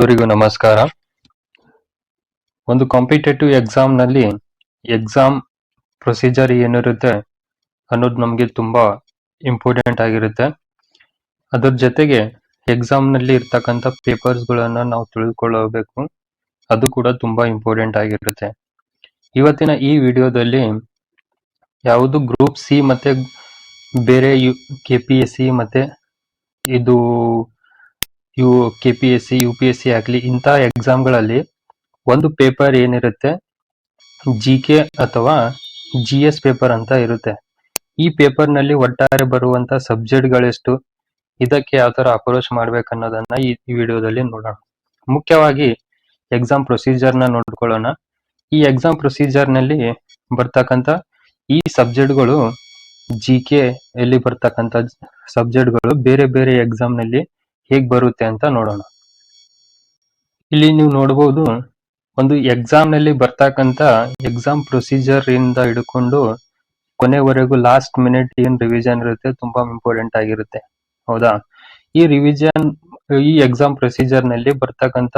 ಎಲ್ಲರಿಗೂ ನಮಸ್ಕಾರ. ಒಂದು ಕಾಂಪಿಟೇಟಿವ್ ಎಕ್ಸಾಮ್ನಲ್ಲಿ ಎಕ್ಸಾಮ್ ಪ್ರೊಸೀಜರ್ ಏನಿರುತ್ತೆ ಅನ್ನೋದು ನಮಗೆ ತುಂಬಾ ಇಂಪಾರ್ಟೆಂಟ್ ಆಗಿರುತ್ತೆ. ಅದ್ರ ಜೊತೆಗೆ ಎಕ್ಸಾಮ್ನಲ್ಲಿ ಇರ್ತಕ್ಕಂಥ ಪೇಪರ್ಸ್ ಗಳನ್ನ ನಾವು ತಿಳಿದುಕೊಳ್ಳಬೇಕು ಅದು ಕೂಡ ತುಂಬಾ ಇಂಪಾರ್ಟೆಂಟ್ ಆಗಿರುತ್ತೆ. ಇವತ್ತಿನ ಈ ವಿಡಿಯೋದಲ್ಲಿ ಯಾವುದು ಗ್ರೂಪ್ ಸಿ ಮತ್ತೆ ಬೇರೆ U K P S C ಮತ್ತೆ ಇದು ಇವು K P S C U P S C ಆಗಲಿ, ಇಂಥ ಎಕ್ಸಾಮ್ಗಳಲ್ಲಿ ಒಂದು ಪೇಪರ್ ಏನಿರುತ್ತೆ? ಜಿ ಕೆ ಅಥವಾ ಜಿ ಎಸ್ ಪೇಪರ್ ಅಂತ ಇರುತ್ತೆ. ಈ ಪೇಪರ್ನಲ್ಲಿ ಒಟ್ಟಾರೆ ಬರುವಂಥ ಸಬ್ಜೆಕ್ಟ್ಗಳೆಷ್ಟು ಇದಕ್ಕೆ ಯಾವ ಥರ ಅಪ್ರೋಚ್ ಮಾಡ್ಬೇಕು ಅನ್ನೋದನ್ನ ಈ ವಿಡಿಯೋದಲ್ಲಿ ನೋಡೋಣ. ಮುಖ್ಯವಾಗಿ ಎಕ್ಸಾಮ್ ಪ್ರೊಸೀಜರ್ನ ನೋಡ್ಕೊಳ್ಳೋಣ. ಈ ಎಕ್ಸಾಮ್ ಪ್ರೊಸೀಜರ್ನಲ್ಲಿ ಬರ್ತಕ್ಕಂಥ ಈ ಸಬ್ಜೆಕ್ಟ್ಗಳು ಜಿ ಕೆ ಎಲ್ಲಿ ಬರ್ತಕ್ಕಂಥ ಸಬ್ಜೆಕ್ಟ್ಗಳು ಬೇರೆ ಬೇರೆ ಎಕ್ಸಾಮ್ನಲ್ಲಿ ಹೇಗ್ ಬರುತ್ತೆ ಅಂತ ನೋಡೋಣ. ಇಲ್ಲಿ ನೀವು ನೋಡಬಹುದು ಒಂದು ಎಕ್ಸಾಮ್ನಲ್ಲಿ ಬರ್ತಕ್ಕಂತ ಎಕ್ಸಾಮ್ ಪ್ರೊಸೀಜರ್ ಇಂದ ಹಿಡ್ಕೊಂಡು ಕೊನೆವರೆಗೂ ಲಾಸ್ಟ್ ಮಿನಿಟ್ ಏನ್ ರಿವಿಷನ್ ಇರುತ್ತೆ ತುಂಬಾ ಇಂಪಾರ್ಟೆಂಟ್ ಆಗಿರುತ್ತೆ. ಹೌದಾ? ಈ ರಿವಿಷನ್ ಈ ಎಕ್ಸಾಮ್ ಪ್ರೊಸೀಜರ್ನಲ್ಲಿ ಬರ್ತಕ್ಕಂತ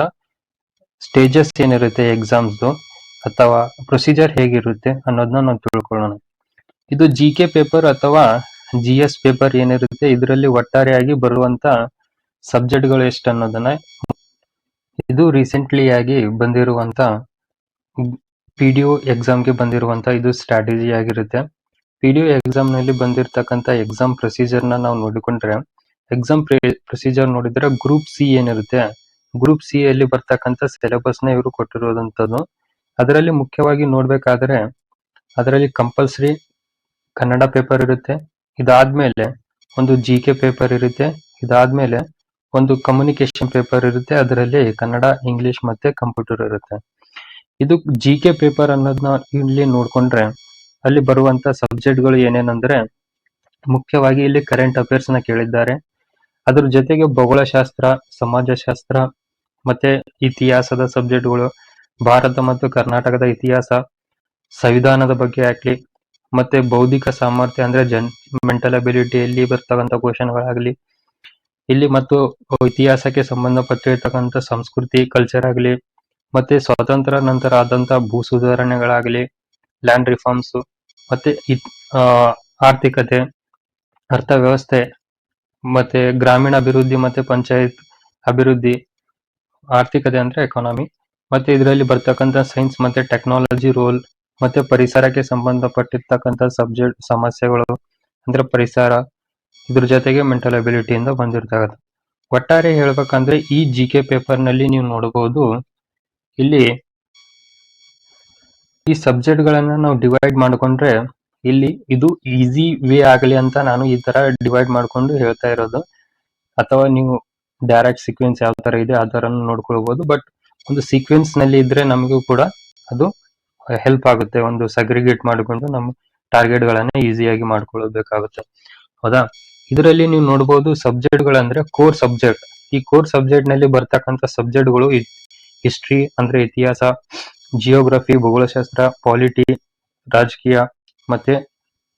ಸ್ಟೇಜಸ್ ಏನಿರುತ್ತೆ ಎಕ್ಸಾಮ್ಸ್ದು ಅಥವಾ ಪ್ರೊಸೀಜರ್ ಹೇಗಿರುತ್ತೆ ಅನ್ನೋದನ್ನ ನಾವು ತಿಳ್ಕೊಳ್ಳೋಣ. ಇದು ಜಿ ಪೇಪರ್ ಅಥವಾ ಜಿ ಪೇಪರ್ ಏನಿರುತ್ತೆ, ಇದರಲ್ಲಿ ಒಟ್ಟಾರೆಯಾಗಿ ಬರುವಂತ ಸಬ್ಜೆಕ್ಟ್ಗಳು ಎಷ್ಟು ಅನ್ನೋದನ್ನ ಇದು ರೀಸೆಂಟ್ಲಿ ಆಗಿ ಬಂದಿರುವಂತ ಪಿ ಡಿ ಒ ಎಕ್ಸಾಮ್ಗೆ ಬಂದಿರುವಂತ ಇದು ಸ್ಟ್ರಾಟಜಿ ಆಗಿರುತ್ತೆ. ಪಿ ಡಿ ಒ ಎಕ್ಸಾಮ್ನಲ್ಲಿ ಬಂದಿರತಕ್ಕಂತ ಎಕ್ಸಾಮ್ ಪ್ರೊಸೀಜರ್ನ ನಾವು ನೋಡಿಕೊಂಡ್ರೆ ಎಕ್ಸಾಮ್ ಪ್ರೊಸೀಜರ್ ನೋಡಿದ್ರೆ ಗ್ರೂಪ್ ಸಿ ಏನಿರುತ್ತೆ ಗ್ರೂಪ್ ಸಿ ಅಲ್ಲಿ ಬರ್ತಕ್ಕಂತ ಸಿಲೆಬಸ್ನ ಇವರು ಕೊಟ್ಟಿರೋದಂಥದ್ದು. ಅದರಲ್ಲಿ ಮುಖ್ಯವಾಗಿ ನೋಡ್ಬೇಕಾದ್ರೆ, ಅದರಲ್ಲಿ ಕಂಪಲ್ಸರಿ ಕನ್ನಡ ಪೇಪರ್ ಇರುತ್ತೆ. ಇದಾದ್ಮೇಲೆ ಒಂದು ಜಿ ಕೆ ಪೇಪರ್ ಇರುತ್ತೆ. ಇದಾದ್ಮೇಲೆ ಒಂದು ಕಮ್ಯುನಿಕೇಶನ್ ಪೇಪರ್ ಇರುತ್ತೆ, ಅದರಲ್ಲಿ ಕನ್ನಡ ಇಂಗ್ಲಿಷ್ ಮತ್ತೆ ಕಂಪ್ಯೂಟರ್ ಇರುತ್ತೆ. ಇದು ಜಿ ಕೆ ಪೇಪರ್ ಅನ್ನೋದನ್ನ ಇಲ್ಲಿ ನೋಡ್ಕೊಂಡ್ರೆ, ಅಲ್ಲಿ ಬರುವಂತ ಸಬ್ಜೆಕ್ಟ್ಗಳು ಏನೇನಂದ್ರೆ, ಮುಖ್ಯವಾಗಿ ಇಲ್ಲಿ ಕರೆಂಟ್ ಅಫೇರ್ಸ್ನ ಕೇಳಿದ್ದಾರೆ. ಅದ್ರ ಜೊತೆಗೆ ಭೌಗೋಳಶಾಸ್ತ್ರ, ಸಮಾಜಶಾಸ್ತ್ರ ಮತ್ತೆ ಇತಿಹಾಸದ ಸಬ್ಜೆಕ್ಟ್ಗಳು ಭಾರತ ಮತ್ತು ಕರ್ನಾಟಕದ ಇತಿಹಾಸ, ಸಂವಿಧಾನದ ಬಗ್ಗೆ ಆಗ್ಲಿ, ಮತ್ತೆ ಬೌದ್ಧಿಕ ಸಾಮರ್ಥ್ಯ ಅಂದ್ರೆ ಜನ್ ಮೆಂಟಲ್ ಅಬಿಲಿಟಿಯಲ್ಲಿ ಬರ್ತಕ್ಕಂಥ ಕ್ವಶನ್ಗಳಾಗ್ಲಿ ಇಲ್ಲಿ ಮತ್ತು ಇತಿಹಾಸಕ್ಕೆ ಸಂಬಂಧಪಟ್ಟಿರ್ತಕ್ಕಂಥ ಸಂಸ್ಕೃತಿ ಕಲ್ಚರ್ ಆಗಲಿ, ಮತ್ತೆ ಸ್ವಾತಂತ್ರ್ಯ ನಂತರ ಆದಂತ ಭೂ ಸುಧಾರಣೆಗಳಾಗಲಿ ಲ್ಯಾಂಡ್ ರಿಫಾರ್ಮ್ಸ್ ಮತ್ತೆ ಆರ್ಥಿಕತೆ, ಅರ್ಥವ್ಯವಸ್ಥೆ, ಮತ್ತೆ ಗ್ರಾಮೀಣ ಅಭಿವೃದ್ಧಿ ಮತ್ತೆ ಪಂಚಾಯತ್ ಅಭಿವೃದ್ಧಿ, ಆರ್ಥಿಕತೆ ಅಂದ್ರೆ ಎಕಾನಮಿ ಮತ್ತೆ ಇದರಲ್ಲಿ ಬರ್ತಕ್ಕಂಥ ಸೈನ್ಸ್ ಮತ್ತೆ ಟೆಕ್ನಾಲಜಿ ರೋಲ್ ಮತ್ತೆ ಪರಿಸರಕ್ಕೆ ಸಂಬಂಧಪಟ್ಟಿರ್ತಕ್ಕಂಥ ಸಬ್ಜೆಕ್ಟ್ ಸಮಸ್ಯೆಗಳು ಅಂದ್ರೆ ಪರಿಸರ ಇದ್ರ ಜೊತೆಗೆ ಮೆಂಟಲ್ ಅಬಿಲಿಟಿ ಇಂದ ಬಂದಿರ್ತಕ್ಕಂಥ ಒಟ್ಟಾರೆ ಹೇಳ್ಬೇಕಂದ್ರೆ ಈ ಜಿ ಕೆ ಪೇಪರ್ನಲ್ಲಿ ನೀವು ನೋಡಬಹುದು ಇಲ್ಲಿ ಈ ಸಬ್ಜೆಕ್ಟ್ ಗಳನ್ನ ನಾವು ಡಿವೈಡ್ ಮಾಡ್ಕೊಂಡ್ರೆ ಇಲ್ಲಿ ಇದು ಈಸಿ ವೇ ಆಗಲಿ ಅಂತ ನಾನು ಈ ತರ ಡಿವೈಡ್ ಮಾಡ್ಕೊಂಡು ಹೇಳ್ತಾ ಇರೋದು. ಅಥವಾ ನೀವು ಡೈರೆಕ್ಟ್ ಸೀಕ್ವೆನ್ಸ್ ಯಾವ ತರ ಇದೆ ಆ ತರ ನೋಡ್ಕೊಳ್ಬಹುದು ಬಟ್ ಒಂದು ಸೀಕ್ವೆನ್ಸ್ನಲ್ಲಿ ಇದ್ರೆ ನಮಗೂ ಕೂಡ ಅದು ಹೆಲ್ಪ್ ಆಗುತ್ತೆ. ಒಂದು ಸಗ್ರಿಗೇಟ್ ಮಾಡಿಕೊಂಡು ನಮ್ಮ ಟಾರ್ಗೆಟ್ ಗಳನ್ನ ಈಸಿಯಾಗಿ ಮಾಡ್ಕೊಳ್ಬೇಕಾಗುತ್ತೆ. ಹೌದಾ? ಇದರಲ್ಲಿ ನೀವು ನೋಡಬಹುದು ಸಬ್ಜೆಕ್ಟ್ ಗಳಂದ್ರೆ ಕೋರ್ ಸಬ್ಜೆಕ್ಟ್. ಈ ಕೋರ್ ಸಬ್ಜೆಕ್ಟ್ನಲ್ಲಿ ಬರ್ತಕ್ಕಂತ ಸಬ್ಜೆಕ್ಟ್ಗಳು ಹಿಸ್ಟ್ರಿ ಅಂದ್ರೆ ಇತಿಹಾಸ, ಜಿಯೋಗ್ರಫಿ, ಭೂಗೋಳಶಾಸ್ತ್ರ, ಪಾಲಿಟಿ, ರಾಜಕೀಯ ಮತ್ತೆ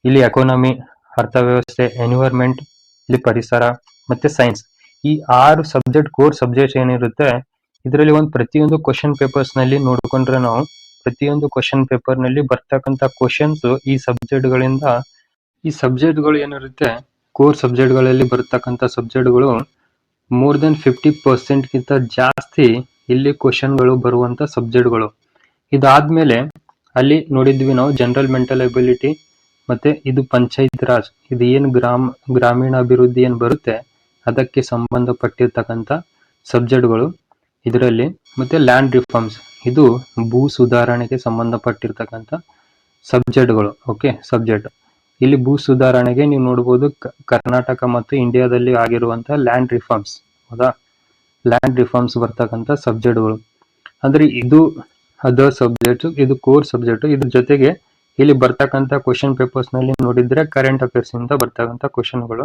ಇಲ್ಲಿ ಎಕಾನಮಿ, ಅರ್ಥವ್ಯವಸ್ಥೆ, ಎನ್ವಿರಾನ್ಮೆಂಟ್, ಇಲ್ಲಿ ಪರಿಸರ ಮತ್ತೆ ಸೈನ್ಸ್. ಈ ಆರು ಸಬ್ಜೆಕ್ಟ್, ಕೋರ್ ಸಬ್ಜೆಕ್ಟ್ ಏನಿರುತ್ತೆ, ಇದರಲ್ಲಿ ಒಂದು ಪ್ರತಿಯೊಂದು ಕ್ವಶನ್ ಪೇಪರ್ಸ್ನಲ್ಲಿ ನೋಡ್ಕೊಂಡ್ರೆ ನಾವು ಪ್ರತಿಯೊಂದು ಕ್ವಶನ್ ಪೇಪರ್ನಲ್ಲಿ ಬರ್ತಕ್ಕಂತ ಕ್ವಶನ್ಸ್ ಈ ಸಬ್ಜೆಕ್ಟ್ ಗಳಿಂದ ಈ ಸಬ್ಜೆಕ್ಟ್ಗಳು ಏನಿರುತ್ತೆ ಕೋರ್ ಸಬ್ಜೆಕ್ಟ್ಗಳಲ್ಲಿ ಬರತಕ್ಕಂತ ಸಬ್ಜೆಕ್ಟ್ಗಳು ಮೋರ್ ದೆನ್ ಫಿಫ್ಟಿ ಪರ್ಸೆಂಟ್ ಗಿಂತ ಜಾಸ್ತಿ ಇಲ್ಲಿ ಕ್ವಶನ್ಗಳು ಬರುವಂತ ಸಬ್ಜೆಕ್ಟ್ಗಳು. ಇದಾದ್ಮೇಲೆ ಅಲ್ಲಿ ನೋಡಿದ್ವಿ ನಾವು ಜನರಲ್ ಮೆಂಟಲ್ ಎಬಿಲಿಟಿ ಮತ್ತೆ ಇದು ಪಂಚಾಯತ್ ರಾಜ್, ಇದು ಏನು ಗ್ರಾಮ ಗ್ರಾಮೀಣ ಅಭಿವೃದ್ಧಿ ಏನ್ ಬರುತ್ತೆ, ಅದಕ್ಕೆ ಸಂಬಂಧಪಟ್ಟಿರ್ತಕ್ಕಂಥ ಸಬ್ಜೆಕ್ಟ್ಗಳು ಇದರಲ್ಲಿ. ಮತ್ತೆ ಲ್ಯಾಂಡ್ ರಿಫಾರ್ಮ್ಸ್ ಇದು ಭೂ ಸುಧಾರಣೆಗೆ ಸಂಬಂಧಪಟ್ಟಿರ್ತಕ್ಕಂಥ ಸಬ್ಜೆಕ್ಟ್ಗಳು ಓಕೆ ಸಬ್ಜೆಕ್ಟ್ ಇಲ್ಲಿ ಭೂ ಸುಧಾರಣೆಗೆ ನೀವು ನೋಡಬಹುದು ಕರ್ನಾಟಕ ಮತ್ತು ಇಂಡಿಯಾದಲ್ಲಿ ಆಗಿರುವಂತಹ ಲ್ಯಾಂಡ್ ರಿಫಾರ್ಮ್ಸ್ ಹೌದಾ? ಲ್ಯಾಂಡ್ ರಿಫಾರ್ಮ್ಸ್ ಬರ್ತಕ್ಕಂಥ ಸಬ್ಜೆಕ್ಟ್ಗಳು ಅಂದ್ರೆ ಇದು ಅದರ್ ಸಬ್ಜೆಕ್ಟ್ ಇದು ಕೋರ್ ಸಬ್ಜೆಕ್ಟ್ ಇದ್ರ ಜೊತೆಗೆ ಇಲ್ಲಿ ಬರ್ತಕ್ಕಂಥ ಕ್ವಶನ್ ಪೇಪರ್ಸ್ನಲ್ಲಿ ನೋಡಿದ್ರೆ ಕರೆಂಟ್ ಅಫೇರ್ಸ್ ಇಂದ ಬರ್ತಕ್ಕಂಥ ಕ್ವಶನ್ಗಳು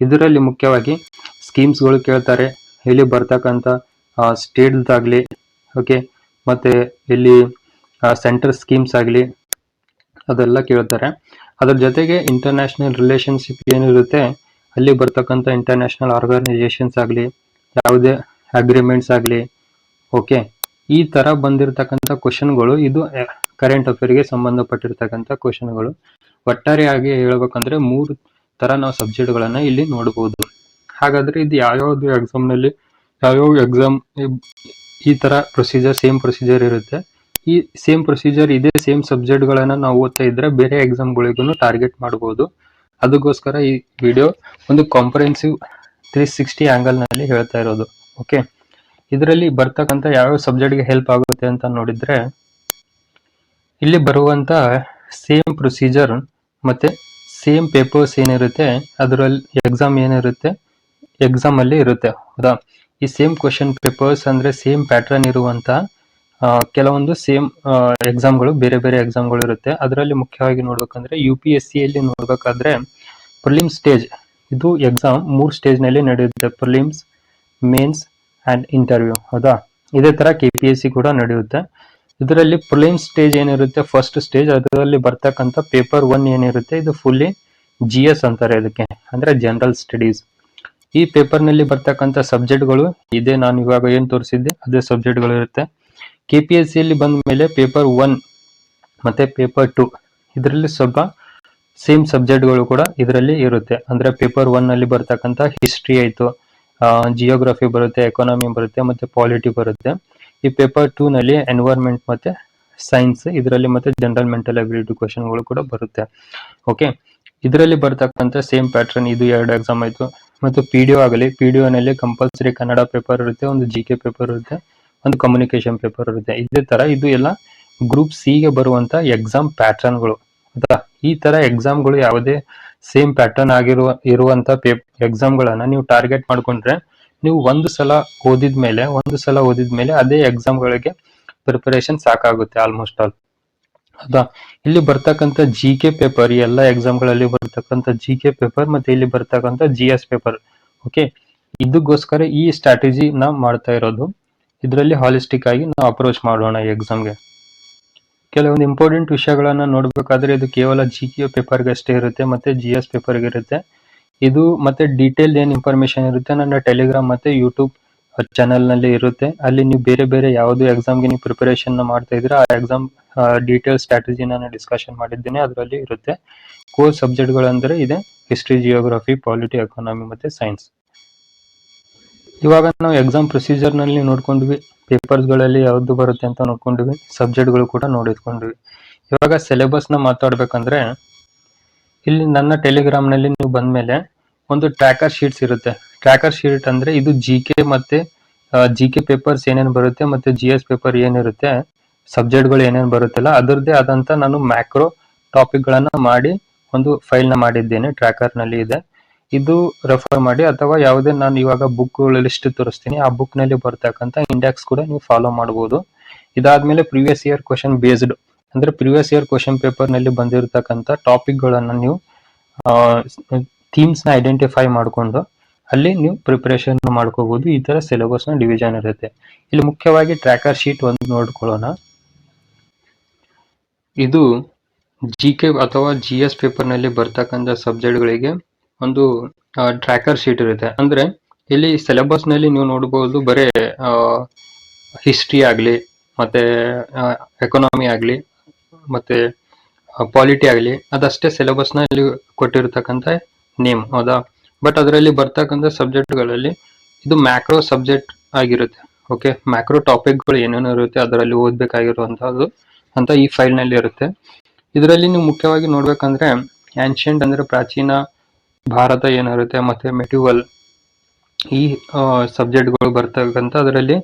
ಇದರಲ್ಲಿ ಮುಖ್ಯವಾಗಿ ಸ್ಕೀಮ್ಸ್ಗಳು ಕೇಳ್ತಾರೆ. ಇಲ್ಲಿ ಬರ್ತಕ್ಕಂಥ ಸ್ಟೇಟ್ ಆಗ್ಲಿ ಓಕೆ ಮತ್ತೆ ಇಲ್ಲಿ ಸೆಂಟ್ರಲ್ ಸ್ಕೀಮ್ಸ್ ಆಗಲಿ ಅದೆಲ್ಲ ಕೇಳ್ತಾರೆ. ಅದ್ರ ಜೊತೆಗೆ ಇಂಟರ್ನ್ಯಾಷನಲ್ ರಿಲೇಶನ್ಶಿಪ್ ಏನಿರುತ್ತೆ, ಅಲ್ಲಿ ಬರ್ತಕ್ಕಂಥ ಇಂಟರ್ನ್ಯಾಷನಲ್ ಆರ್ಗನೈಸೇಷನ್ಸ್ ಆಗಲಿ, ಯಾವುದೇ ಅಗ್ರಿಮೆಂಟ್ಸ್ ಆಗಲಿ ಓಕೆ ಈ ತರ ಬಂದಿರತಕ್ಕಂಥ ಕ್ವಶನ್ಗಳು ಇದು ಕರೆಂಟ್ ಅಫೇರ್ಗೆ ಸಂಬಂಧಪಟ್ಟಿರ್ತಕ್ಕಂಥ ಕ್ವಶನ್ಗಳು ಒಟ್ಟಾರೆಯಾಗಿ ಹೇಳ್ಬೇಕಂದ್ರೆ ಮೂರು ಥರ ನಾವು ಸಬ್ಜೆಕ್ಟ್ಗಳನ್ನ ಇಲ್ಲಿ ನೋಡಬಹುದು ಹಾಗಾದ್ರೆ ಇದು ಯಾವ್ಯಾವ್ದು ಎಕ್ಸಾಮ್ನಲ್ಲಿ ಯಾವ್ಯಾವ ಎಕ್ಸಾಮ್ ಈ ತರ ಪ್ರೊಸೀಜರ್ ಸೇಮ್ ಪ್ರೊಸೀಜರ್ ಇರುತ್ತೆ. ಈ ಸೇಮ್ ಪ್ರೊಸೀಜರ್ ಇದೇ ಸೇಮ್ ಸಬ್ಜೆಕ್ಟ್ ಗಳನ್ನ ನಾವು ಓದ್ತಾ ಇದ್ರೆ ಬೇರೆ ಎಕ್ಸಾಮ್ ಗಳಿಗೂ ಟಾರ್ಗೆಟ್ ಮಾಡಬಹುದು ಅದಕ್ಕೋಸ್ಕರ ಈ ವಿಡಿಯೋ ಒಂದು ಕಾಂಪ್ರಹೆನ್ಸಿವ್ ತ್ರೀ ಸಿಕ್ಸ್ಟಿ ಆಂಗಲ್ನಲ್ಲಿ ಹೇಳ್ತಾ ಇರೋದು. ಓಕೆ ಇದರಲ್ಲಿ ಬರ್ತಕ್ಕಂಥ ಸಬ್ಜೆಕ್ಟ್ಗೆ ಹೆಲ್ಪ್ ಆಗುತ್ತೆ ಅಂತ ನೋಡಿದ್ರೆ ಇಲ್ಲಿ ಬರುವಂತ ಸೇಮ್ ಪ್ರೊಸೀಜರ್ ಮತ್ತೆ ಸೇಮ್ ಪೇಪರ್ಸ್ ಏನಿರುತ್ತೆ ಅದರಲ್ಲಿ ಎಕ್ಸಾಮ್ ಏನಿರುತ್ತೆ ಎಕ್ಸಾಮ್ ಅಲ್ಲಿ ಇರುತ್ತೆ. ಹೌದಾ? ಈ ಸೇಮ್ ಕ್ವಶನ್ ಪೇಪರ್ಸ್ ಅಂದ್ರೆ ಸೇಮ್ ಪ್ಯಾಟರ್ನ್ ಇರುವಂತ ಆ, ಕೆಲವೊಂದು ಸೇಮ್ ಎಕ್ಸಾಮ್ಗಳು ಬೇರೆ ಬೇರೆ ಎಕ್ಸಾಮ್ಗಳು ಇರುತ್ತೆ. ಅದರಲ್ಲಿ ಮುಖ್ಯವಾಗಿ ನೋಡ್ಬೇಕಂದ್ರೆ ಯು ಪಿ ಎಸ್ ಸಿ ಅಲ್ಲಿ ನೋಡ್ಬೇಕಾದ್ರೆ ಸ್ಟೇಜ್ ಇದು ಎಕ್ಸಾಮ್ ಮೂರು ಸ್ಟೇಜ್ನಲ್ಲಿ ನಡೆಯುತ್ತೆ. ಪ್ರಿಲಿಮ್ಸ್ ಮೇನ್ಸ್ ಅಂಡ್ ಇಂಟರ್ವ್ಯೂ ಹೌದಾ? ಇದೇ ತರ ಕೆ ಪಿ ಎಸ್ ಸಿ ಕೂಡ ನಡೆಯುತ್ತೆ. ಇದರಲ್ಲಿ ಪ್ರಿಲಿಮ್ ಸ್ಟೇಜ್ ಏನಿರುತ್ತೆ? ಫಸ್ಟ್ ಸ್ಟೇಜ್ ಅದರಲ್ಲಿ ಬರ್ತಕ್ಕಂಥ ಪೇಪರ್ ಒನ್ ಏನಿರುತ್ತೆ? ಇದು ಫುಲ್ಲಿ ಜಿ ಎಸ್ ಅಂತಾರೆ ಇದಕ್ಕೆ, ಅಂದ್ರೆ ಜನರಲ್ ಸ್ಟಡೀಸ್ ಈ ಪೇಪರ್ನಲ್ಲಿ ಬರ್ತಕ್ಕಂಥ ಸಬ್ಜೆಕ್ಟ್ಗಳು ಇದೇ ನಾನು ಇವಾಗ ಏನು ತೋರಿಸಿದ್ದೆ, ಅದೇ ಸಬ್ಜೆಕ್ಟ್ಗಳು ಇರುತ್ತೆ. ಕೆ ಪಿ ಎಸ್ ಸಿಯಲ್ಲಿ ಬಂದ ಮೇಲೆ ಪೇಪರ್ ಒನ್ ಮತ್ತೆ ಪೇಪರ್ ಟು ಇದರಲ್ಲಿ ಸ್ವಲ್ಪ ಸೇಮ್ ಸಬ್ಜೆಕ್ಟ್ಗಳು ಕೂಡ ಇದರಲ್ಲಿ ಇರುತ್ತೆ. ಅಂದ್ರೆ ಪೇಪರ್ ಒನ್ ಅಲ್ಲಿ ಬರ್ತಕ್ಕಂಥ ಹಿಸ್ಟ್ರಿ ಆಯ್ತು ಜಿಯೋಗ್ರಫಿ ಬರುತ್ತೆ ಎಕಾನಮಿ ಬರುತ್ತೆ, ಮತ್ತೆ ಪಾಲಿಟಿ ಬರುತ್ತೆ. ಈ ಪೇಪರ್ ಟೂ ನಲ್ಲಿ ಎನ್ವೈರ್ಮೆಂಟ್ ಮತ್ತೆ ಸೈನ್ಸ್ ಇದರಲ್ಲಿ ಮತ್ತೆ ಜನರಲ್ ಮೆಂಟಲ್ ಅಬಿಲಿಟಿ ಕ್ವಶನ್ಗಳು ಕೂಡ ಬರುತ್ತೆ. ಓಕೆ ಇದರಲ್ಲಿ ಬರ್ತಕ್ಕಂಥ ಸೇಮ್ ಪ್ಯಾಟರ್ನ್ ಇದು ಎರಡು ಎಕ್ಸಾಮ್ ಆಯಿತು. ಮತ್ತು ಪಿ ಡಿ ಆಗಲಿ ಪಿ ಡಿ ನಲ್ಲಿ ಕಂಪಲ್ಸರಿ ಕನ್ನಡ ಪೇಪರ್ ಇರುತ್ತೆ, ಒಂದು ಜಿ ಕೆ ಪೇಪರ್ ಇರುತ್ತೆ. ಒಂದು ಕಮ್ಯುನಿಕೇಶನ್ ಪೇಪರ್ ಇರುತ್ತೆ. ಇದೇ ತರ ಇದು ಎಲ್ಲ ಗ್ರೂಪ್ ಸಿ ಗೆ ಬರುವಂತ ಎಕ್ಸಾಮ್ ಪ್ಯಾಟರ್ನ್ಗಳು ಗಳು. ಈ ತರ ಎಕ್ಸಾಮ್ಗಳು ಯಾವುದೇ ಸೇಮ್ ಪ್ಯಾಟರ್ನ್ ಆಗಿರುವ, ಇರುವಂತ ಎಕ್ಸಾಮ್ ಗಳನ್ನ ನೀವು ಟಾರ್ಗೆಟ್ ಮಾಡ್ಕೊಂಡ್ರೆ ನೀವು ಒಂದು ಸಲ ಓದಿದ ಮೇಲೆ, ಒಂದು ಸಲ ಓದಿದ ಮೇಲೆ ಅದೇ ಎಕ್ಸಾಮ್ ಗಳಿಗೆ ಪ್ರಿಪರೇಷನ್ ಸಾಕಾಗುತ್ತೆ ಆಲ್ಮೋಸ್ಟ್ ಆಲ್ ಅದಾ ಇಲ್ಲಿ ಬರ್ತಕ್ಕಂಥ ಜಿ ಕೆ ಪೇಪರ್ ಎಲ್ಲ ಎಕ್ಸಾಮ್ಗಳಲ್ಲಿ ಬರ್ತಕ್ಕಂಥ ಜಿ ಕೆ ಪೇಪರ್ ಮತ್ತೆ ಇಲ್ಲಿ ಬರ್ತಕ್ಕಂಥ ಜಿ ಎಸ್ ಪೇಪರ್ ಓಕೆ ಇದಕ್ಕೋಸ್ಕರ ಈ ಸ್ಟ್ರಾಟಜಿ ನ ಮಾಡ್ತಾ ಇರೋದು. ಇದರಲ್ಲಿ ಹಾಲಿಸ್ಟಿಕ್ ಆಗಿ ನಾವು ಅಪ್ರೋಚ್ ಮಾಡೋಣ ಎಕ್ಸಾಮ್ಗೆ ಕೆಲವೊಂದು ಇಂಪಾರ್ಟೆಂಟ್ ವಿಷಯಗಳನ್ನು ನೋಡಬೇಕಾದ್ರೆ ಇದು ಕೇವಲ ಜಿ ಕೆ ಪೇಪರ್ಗೆ ಅಷ್ಟೇ ಇರುತ್ತೆ, ಮತ್ತೆ ಜಿ ಎಸ್ ಪೇಪರ್ಗೆ ಇರುತ್ತೆ. ಇದು ಮತ್ತೆ ಡೀಟೇಲ್ ಏನು ಇನ್ಫಾರ್ಮೇಷನ್ ಇರುತ್ತೆ ನನ್ನ ಟೆಲಿಗ್ರಾಮ್ ಮತ್ತೆ ಯೂಟ್ಯೂಬ್ ಚಾನಲ್ನಲ್ಲಿ ಇರುತ್ತೆ. ಅಲ್ಲಿ ನೀವು ಬೇರೆ ಬೇರೆ ಯಾವುದು ಎಕ್ಸಾಮ್ಗೆ ನೀವು ಪ್ರಿಪರೇಷನ್ ಮಾಡ್ತಾ ಇದ್ರೆ ಆ ಎಕ್ಸಾಮ್ ಡೀಟೇಲ್ ಸ್ಟ್ರಾಟಜಿ ನಾನು ಡಿಸ್ಕಷನ್ ಮಾಡಿದ್ದೇನೆ, ಅದರಲ್ಲಿ ಇರುತ್ತೆ. ಕೋರ್ ಸಬ್ಜೆಕ್ಟ್ಗಳಂದರೆ ಇದೆ ಹಿಸ್ಟ್ರಿ ಜಿಯೋಗ್ರಫಿ ಪಾಲಿಟಿ ಎಕಾನಮಿ ಮತ್ತೆ ಸೈನ್ಸ್ ಇವಾಗ ನಾವು ಎಕ್ಸಾಮ್ ಪ್ರೊಸೀಜರ್ನಲ್ಲಿ ನೋಡ್ಕೊಂಡ್ವಿ ಪೇಪರ್ಸ್ಗಳಲ್ಲಿ ಯಾವ್ದು ಬರುತ್ತೆ ಅಂತ ನೋಡ್ಕೊಂಡ್ವಿ ಸಬ್ಜೆಕ್ಟ್ಗಳು ಕೂಡ ನೋಡಿದ್ಕೊಂಡ್ವಿ. ಇವಾಗ ಸಿಲೆಬಸ್ನ ಮಾತಾಡ್ಬೇಕಂದ್ರೆ, ಇಲ್ಲಿ ನನ್ನ ಟೆಲಿಗ್ರಾಮ್ನಲ್ಲಿ ನೀವು ಬಂದ್ಮೇಲೆ ಒಂದು ಟ್ರ್ಯಾಕರ್ ಶೀಟ್ಸ್ ಇರುತ್ತೆ. ಟ್ರ್ಯಾಕರ್ ಶೀಟ್ ಅಂದ್ರೆ ಇದು ಜಿ ಕೆ ಮತ್ತೆ ಜಿ ಕೆ ಪೇಪರ್ಸ್ ಏನೇನು ಬರುತ್ತೆ ಮತ್ತೆ ಜಿ ಎಸ್ ಪೇಪರ್ ಏನಿರುತ್ತೆ ಸಬ್ಜೆಕ್ಟ್ಗಳು ಏನೇನು ಬರುತ್ತಲ್ಲ, ಅದರದ್ದೇ ಆದಂಥ ನಾನು ಮ್ಯಾಕ್ರೋ ಟಾಪಿಕ್ ಗಳನ್ನ ಮಾಡಿ ಒಂದು ಫೈಲ್ನ ಮಾಡಿದ್ದೇನೆ ಟ್ರ್ಯಾಕರ್ನಲ್ಲಿ ಇದೆ. ಇದು ರೆಫರ್ ಮಾಡಿ ಅಥವಾ ಯಾವುದೇ ನಾನು ಇವಾಗ ಬುಕ್ ಲಿಸ್ಟ್ ತೋರಿಸ್ತೀನಿ, ಆ ಬುಕ್ನಲ್ಲಿ ಬರ್ತಕ್ಕಂಥ ಇಂಡೆಕ್ಸ್ ಕೂಡ ನೀವು ಫಾಲೋ ಮಾಡಬಹುದು ಇದಾದ್ಮೇಲೆ ಪ್ರಿವಿಯಸ್ ಇಯರ್ ಕ್ವಶನ್ ಬೇಸ್ಡ್ ಅಂದ್ರೆ ಪ್ರಿವಿಯಸ್ ಇಯರ್ ಕ್ವಶನ್ ಪೇಪರ್ನಲ್ಲಿ ಬಂದಿರತಕ್ಕಂಥ ಟಾಪಿಕ್ ಗಳನ್ನ ನೀವು ಥೀಮ್ಸ್ನ ಐಡೆಂಟಿಫೈ ಮಾಡಿಕೊಂಡು ಅಲ್ಲಿ ನೀವು ಪ್ರಿಪರೇಷನ್ ಮಾಡ್ಕೋಬಹುದು ಈ ತರ ಸಿಲೆಬಸ್ನ ಡಿವಿಷನ್ ಇರುತ್ತೆ. ಇಲ್ಲಿ ಮುಖ್ಯವಾಗಿ ಟ್ರ್ಯಾಕರ್ ಶೀಟ್ ಒಂದು ನೋಡ್ಕೊಳ್ಳೋಣ. ಇದು ಜಿ ಕೆ ಅಥವಾ ಜಿ ಎಸ್ ಪೇಪರ್ನಲ್ಲಿ ಬರ್ತಕ್ಕಂಥ ಸಬ್ಜೆಕ್ಟ್ ಗಳಿಗೆ ಒಂದು ಟ್ರ್ಯಾಕರ್ ಶೀಟ್ ಇರುತ್ತೆ. ಅಂದ್ರೆ, ಇಲ್ಲಿ ಸಿಲೆಬಸ್ನಲ್ಲಿ ನೀವು ನೋಡಬಹುದು ಬರೇ ಹಿಸ್ಟ್ರಿ ಆಗ್ಲಿ, ಮತ್ತೆ ಎಕನಾಮಿ ಆಗ್ಲಿ, ಮತ್ತೆ ಪಾಲಿಟಿ ಆಗಲಿ, ಅದಷ್ಟೇ ಸಿಲೆಬಸ್ನಲ್ಲಿ ಕೊಟ್ಟಿರ್ತಕ್ಕಂಥ ನೇಮ್ ಹೌದಾ? ಬಟ್ ಅದರಲ್ಲಿ ಬರ್ತಕ್ಕಂಥ ಸಬ್ಜೆಕ್ಟ್ಗಳಲ್ಲಿ ಇದು ಮ್ಯಾಕ್ರೋ ಸಬ್ಜೆಕ್ಟ್ ಆಗಿರುತ್ತೆ. ಓಕೆ ಮ್ಯಾಕ್ರೋ ಟಾಪಿಕ್ಗಳು ಏನೇನು ಇರುತ್ತೆ, ಅದರಲ್ಲಿ ಓದಬೇಕಾಗಿರುವಂತಹದ್ದು ಅಂತ ಈ ಫೈಲ್ನಲ್ಲಿ ಇರುತ್ತೆ. ಇದರಲ್ಲಿ ನೀವು ಮುಖ್ಯವಾಗಿ ನೋಡ್ಬೇಕಂದ್ರೆ ಆನ್ಷಿಯಂಟ್ ಅಂದ್ರೆ ಪ್ರಾಚೀನ ಭಾರತ ಏನಿರುತ್ತೆ ಮತ್ತೆ ಮೆಟಿವಲ್ ಈ ಸಬ್ಜೆಕ್ಟ್ಗಳು ಬರ್ತಕ್ಕಂಥ ಅದರಲ್ಲಿ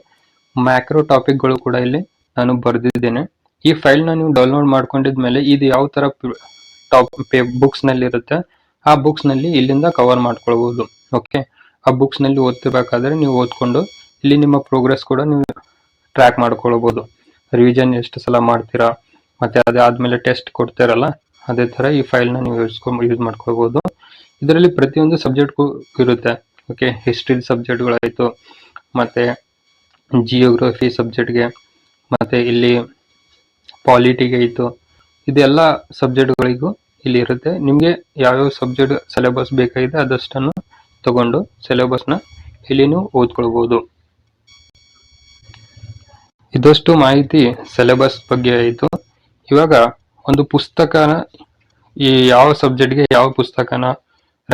ಮ್ಯಾಕ್ರೋ ಟಾಪಿಕ್ಗಳು ಕೂಡ ಇಲ್ಲಿ ನಾನು ಬರೆದಿದ್ದೇನೆ. ಈ ಫೈಲ್ನ ನೀವು ಡೌನ್ಲೋಡ್ ಮಾಡ್ಕೊಂಡಿದ್ಮೇಲೆ ಇದು ಯಾವ ತರ ಟಾಪ್ನಲ್ಲಿ ಇರುತ್ತೆ ಆ ಬುಕ್ಸ್ನಲ್ಲಿ ಇಲ್ಲಿಂದ ಕವರ್ ಮಾಡ್ಕೊಳ್ಬಹುದು ಓಕೆ? ಆ ಬುಕ್ಸ್ನಲ್ಲಿ ಓದ್ತಿರ್ಬೇಕಾದ್ರೆ ನೀವು ಓದ್ಕೊಂಡು ಇಲ್ಲಿ ನಿಮ್ಮ ಪ್ರೋಗ್ರೆಸ್ ಕೂಡ ನೀವು ಟ್ರ್ಯಾಕ್ ಮಾಡ್ಕೊಳ್ಬಹುದು ರಿವಿಷನ್ ಎಷ್ಟು ಸಲ ಮಾಡ್ತೀರಾ, ಮತ್ತೆ ಅದಾದ್ಮೇಲೆ ಟೆಸ್ಟ್ ಕೊಡ್ತೀರಲ್ಲ, ಅದೇ ತರ ಈ ಫೈಲ್ನ ನೀವು ಯೂಸ್ ಮಾಡ್ಕೊಳ್ಬಹುದು ಇದರಲ್ಲಿ ಪ್ರತಿಯೊಂದು ಸಬ್ಜೆಕ್ಟ್ ಇರುತ್ತೆ. ಓಕೆ ಹಿಸ್ಟ್ರಿ ಸಬ್ಜೆಕ್ಟ್ಗಳಾಯ್ತು, ಮತ್ತೆ ಜಿಯೋಗ್ರಫಿ ಸಬ್ಜೆಕ್ಟ್ಗೆ, ಮತ್ತೆ ಇಲ್ಲಿ ಪಾಲಿಟಿಗೆ ಇತ್ತು ಇದೆಲ್ಲ ಸಬ್ಜೆಕ್ಟ್ಗಳಿಗೂ ಇಲ್ಲಿ ಇರುತ್ತೆ. ನಿಮಗೆ ಯಾವ್ಯಾವ ಸಬ್ಜೆಕ್ಟ್ ಸಿಲೆಬಸ್ ಬೇಕಾಗಿದೆ ಅದಷ್ಟನ್ನು ತಗೊಂಡು ಸಿಲೆಬಸ್ನ ಇಲ್ಲಿ ನೀವು ಓದ್ಕೊಳ್ಬಹುದು ಇದಷ್ಟು ಮಾಹಿತಿ ಸಿಲೆಬಸ್ ಬಗ್ಗೆ ಆಯಿತು. ಇವಾಗ ಒಂದು ಪುಸ್ತಕನ ಈ ಯಾವ ಸಬ್ಜೆಕ್ಟ್ಗೆ ಯಾವ ಪುಸ್ತಕನ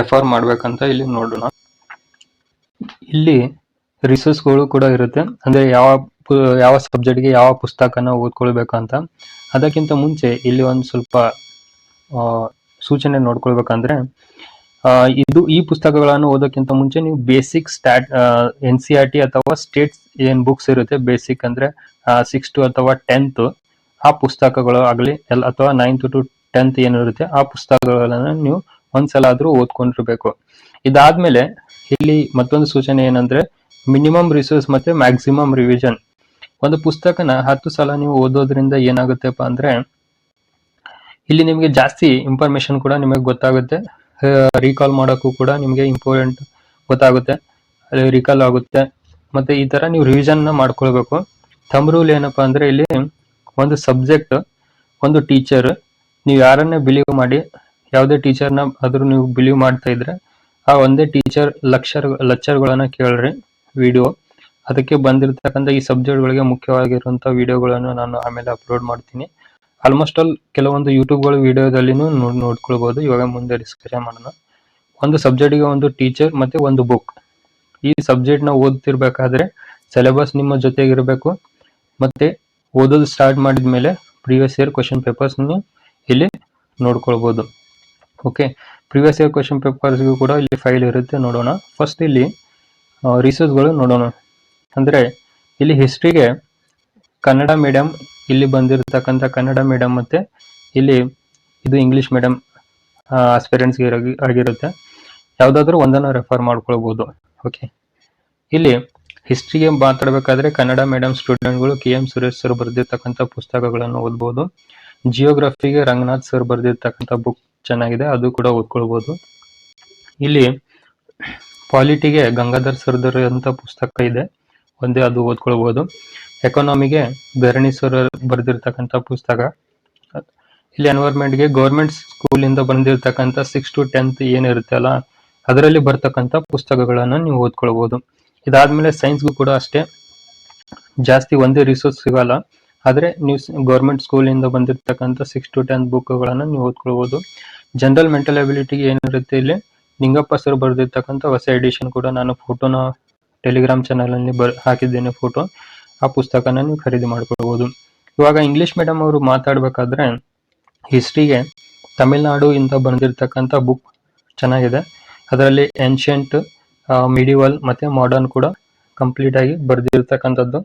ರೆಫರ್ ಮಾಡ್ಬೇಕಂತ ಇಲ್ಲಿ ನೋಡೋಣ. ಇಲ್ಲಿ ರಿಸೋರ್ಸ್ಗಳು ಕೂಡ ಇರುತ್ತೆ. ಅಂದ್ರೆ ಯಾವ ಯಾವ ಸಬ್ಜೆಕ್ಟ್ಗೆ ಯಾವ ಪುಸ್ತಕನ ಓದ್ಕೊಳ್ಬೇಕಂತ. ಅದಕ್ಕಿಂತ ಮುಂಚೆ ಇಲ್ಲಿ ಒಂದು ಸ್ವಲ್ಪ ಸೂಚನೆ ನೋಡ್ಕೊಳ್ಬೇಕಂದ್ರೆ ಇದು ಈ ಪುಸ್ತಕಗಳನ್ನು ಓದೋಕ್ಕಿಂತ ಮುಂಚೆ ನೀವು basic start N C R T ಅಥವಾ ಸ್ಟೇಟ್ಸ್ ಏನ್ ಬುಕ್ಸ್ ಇರುತ್ತೆ ಬೇಸಿಕ್ ಅಂದ್ರೆ ಸಿಕ್ಸ್ ಟು ಅಥವಾ ಟೆಂತ್ ಆ ಪುಸ್ತಕಗಳು ಆಗಲಿ ಅಥವಾ ನೈನ್ತ್ ಟು ಟೆಂತ್ ಏನಿರುತ್ತೆ, ಆ ಪುಸ್ತಕಗಳನ್ನ ನೀವು ಒಂದ್ಸಲ ಆದ್ರೂ ಓದ್ಕೊಂಡಿರ್ಬೇಕು. ಇದಾದ್ಮೇಲೆ ಇಲ್ಲಿ ಮತ್ತೊಂದು ಸೂಚನೆ ಏನಂದ್ರೆ ಮಿನಿಮಮ್ ರಿಸೋರ್ಸ್ ಮತ್ತೆ ಮ್ಯಾಕ್ಸಿಮಮ್ ರಿವಿಷನ್. ಒಂದು ಪುಸ್ತಕನ ಹತ್ತು ಸಲ ನೀವು ಓದೋದ್ರಿಂದ ಏನಾಗುತ್ತೆಪ್ಪ ಅಂದ್ರೆ ಇಲ್ಲಿ ನಿಮಗೆ ಜಾಸ್ತಿ ಇನ್ಫಾರ್ಮೇಶನ್ ಕೂಡ ನಿಮಗೆ ಗೊತ್ತಾಗುತ್ತೆ. ರೀಕಾಲ್ ಮಾಡೋಕ್ಕೂ ಕೂಡ ನಿಮಗೆ ಇಂಪಾರ್ಟೆಂಟ್ ಗೊತ್ತಾಗುತ್ತೆ. ಅಲ್ಲಿ ರೀಕಾಲ್ ಆಗುತ್ತೆ. ಮತ್ತೆ ಈ ತರ ನೀವು ರಿವಿಷನ್ನ ಮಾಡ್ಕೊಳ್ಬೇಕು. ಥಂಬ್ ರೂಲ್ ಏನಪ್ಪಾ ಅಂದ್ರೆ ಇಲ್ಲಿ ಒಂದು ಸಬ್ಜೆಕ್ಟ್ ಒಂದು ಟೀಚರ್ ನೀವು ಯಾರನ್ನೇ ಬಿಲೀವ್ ಮಾಡಿ ಯಾವುದೇ ಟೀಚರ್ನ ಆದರೂ ನೀವು ಬಿಲೀವ್ ಮಾಡ್ತಾ ಇದ್ರೆ, ಆ ಒಂದೇ ಟೀಚರ್ ಲಕ್ಷರ್ ಲೆಕ್ಚರ್ಗಳನ್ನು ಕೇಳ್ರಿ ವಿಡಿಯೋ ಅದಕ್ಕೆ ಬಂದಿರತಕ್ಕಂಥ ಈ ಸಬ್ಜೆಕ್ಟ್ಗಳಿಗೆ ಮುಖ್ಯವಾಗಿರುವಂಥ ವಿಡಿಯೋಗಳನ್ನು ನಾನು ಆಮೇಲೆ ಅಪ್ಲೋಡ್ ಮಾಡ್ತೀನಿ. ಆಲ್ಮೋಸ್ಟ್ ಆಲ್ ಕೆಲವೊಂದು ಯೂಟ್ಯೂಬ್ಗಳ ವಿಡಿಯೋದಲ್ಲಿನೂ ನೋಡ್ ನೋಡ್ಕೊಳ್ಬಹುದು ಇವಾಗ ಮುಂದೆ ಡಿಸ್ಕಷನ್ ಮಾಡೋಣ. ಒಂದು ಸಬ್ಜೆಕ್ಟ್ಗೆ ಒಂದು ಟೀಚರ್ ಮತ್ತೆ ಒಂದು ಬುಕ್ ಈ ಸಬ್ಜೆಕ್ಟ್ನ ಓದ್ತಿರ್ಬೇಕಾದ್ರೆ ಸಿಲೆಬಸ್ ನಿಮ್ಮ ಜೊತೆಗಿರಬೇಕು. ಮತ್ತೆ ಓದೋದು ಸ್ಟಾರ್ಟ್ ಮಾಡಿದ ಮೇಲೆ ಪ್ರೀವಿಯಸ್ ಇಯರ್ ಕ್ವಶನ್ ಪೇಪರ್ಸ್ ಇಲ್ಲಿ ನೋಡ್ಕೊಳ್ಬಹುದು ಓಕೆ ಪ್ರಿವಿಯಸ್ ಇಯರ್ ಕ್ವಶನ್ ಪೇಪರ್ಸ್ಗೂ ಕೂಡ ಇಲ್ಲಿ ಫೈಲ್ ಇರುತ್ತೆ, ನೋಡೋಣ. ಫಸ್ಟ್ ಇಲ್ಲಿ ರಿಸೋರ್ಸ್ಗಳು ನೋಡೋಣ. ಅಂದ್ರೆ ಇಲ್ಲಿ ಹಿಸ್ಟ್ರಿಗೆ ಕನ್ನಡ ಮೀಡಿಯಂ ಇಲ್ಲಿ ಬಂದಿರತಕ್ಕಂಥ ಕನ್ನಡ ಮೀಡಿಯಂ ಮತ್ತೆ ಇಲ್ಲಿ ಇದು ಇಂಗ್ಲಿಷ್ ಮೀಡಿಯಂ ಆಸ್ಪಿರೆಂಟ್ಸ್ಗೆ ಆಗಿರುತ್ತೆ. ಯಾವುದಾದ್ರೂ ಒಂದನ್ನು ರೆಫರ್ ಮಾಡ್ಕೊಳ್ಬೋದು. ಓಕೆ ಇಲ್ಲಿ ಹಿಸ್ಟ್ರಿಗೆ ಮಾತಾಡಬೇಕಾದ್ರೆ ಕನ್ನಡ ಮೀಡಿಯಂ ಸ್ಟೂಡೆಂಟ್ಗಳು ಕೆ ಎಂ ಸುರೇಶ್ ಸರ್ ಬರೆದಿರ್ತಕ್ಕಂಥ ಪುಸ್ತಕಗಳನ್ನು ಓದ್ಬೋದು. ಜಿಯೋಗ್ರಫಿಗೆ ರಂಗನಾಥ್ ಸರ್ ಬರೆದಿರ್ತಕ್ಕಂಥ ಬುಕ್ ಚೆನ್ನಾಗಿದೆ, ಅದು ಕೂಡ ಓದ್ಕೊಳ್ಬೋದು ಇಲ್ಲಿ ಪಾಲಿಟಿಗೆ ಗಂಗಾಧರ್ ಸರ್ದರ್ ಅಂತ ಪುಸ್ತಕ ಇದೆ, ಒಂದೇ ಅದು ಓದ್ಕೊಳ್ಬೋದು. ಎಕಾನಮಿಗೆ ಧರಣಿ ಸರ್ ಬರೆದಿರ್ತಕ್ಕಂಥ ಪುಸ್ತಕ. ಇಲ್ಲಿ ಎನ್ವೈರ್ಮೆಂಟ್ಗೆ ಗೌರ್ಮೆಂಟ್ ಸ್ಕೂಲಿಂದ ಬಂದಿರತಕ್ಕಂಥ ಸಿಕ್ಸ್ ಟು ಟೆಂತ್ ಏನಿರುತ್ತೆ ಅಲ್ಲ, ಅದರಲ್ಲಿ ಬರ್ತಕ್ಕಂಥ ಪುಸ್ತಕಗಳನ್ನು ನೀವು ಓದ್ಕೊಳ್ಬಹುದು ಇದಾದ್ಮೇಲೆ ಸೈನ್ಸ್ಗೂ ಕೂಡ ಅಷ್ಟೇ. ಜಾಸ್ತಿ ಒಂದೇ ರಿಸೋರ್ಸ್ ಸಿಗಲ್ಲ. ಆದ್ರೆ ನೀವು ಗೌರ್ಮೆಂಟ್ ಸ್ಕೂಲಿಂದ ಬಂದಿರತಕ್ಕಂಥ ಸಿಕ್ಸ್ ಟು ಟೆಂತ್ ಬುಕ್ಗಳನ್ನು ನೀವು ಓದ್ಕೊಳ್ಬಹುದು ಜನರಲ್ ಮೆಂಟಲ್ ಅಬಿಲಿಟಿಗೆ ಏನಿರುತ್ತೆ ಇಲ್ಲಿ, ನಿಂಗಪ್ಪ ಸರ್ ಬರೆದಿರ್ತಕ್ಕಂಥ ಹೊಸ ಎಡಿಷನ್ ಕೂಡ ನಾನು ಫೋಟೋನ ಟೆಲಿಗ್ರಾಮ್ ಚಾನಲ್ ಅಲ್ಲಿ ಬರ್, ಹಾಕಿದ್ದೇನೆ ಫೋಟೋ ಆ ಪುಸ್ತಕನ ನೀವು ಖರೀದಿ ಮಾಡ್ಕೊಳ್ಬಹುದು ಇವಾಗ ಇಂಗ್ಲಿಷ್ ಮೀಡಿಯಂ ಅವರು ಮಾತಾಡಬೇಕಾದ್ರೆ ಹಿಸ್ಟ್ರಿಗೆ ತಮಿಳ್ನಾಡು ಇಂದ ಬಂದಿರತಕ್ಕಂಥ ಬುಕ್ ಚೆನ್ನಾಗಿದೆ. ಅದರಲ್ಲಿ ಏನ್ಷಿಯಂಟ್ ಮಿಡಿವಲ್ ಮತ್ತೆ ಮಾಡರ್ನ್ ಕೂಡ ಕಂಪ್ಲೀಟ್ ಆಗಿ ಬರೆದಿರ್ತಕ್ಕಂಥದ್ದು.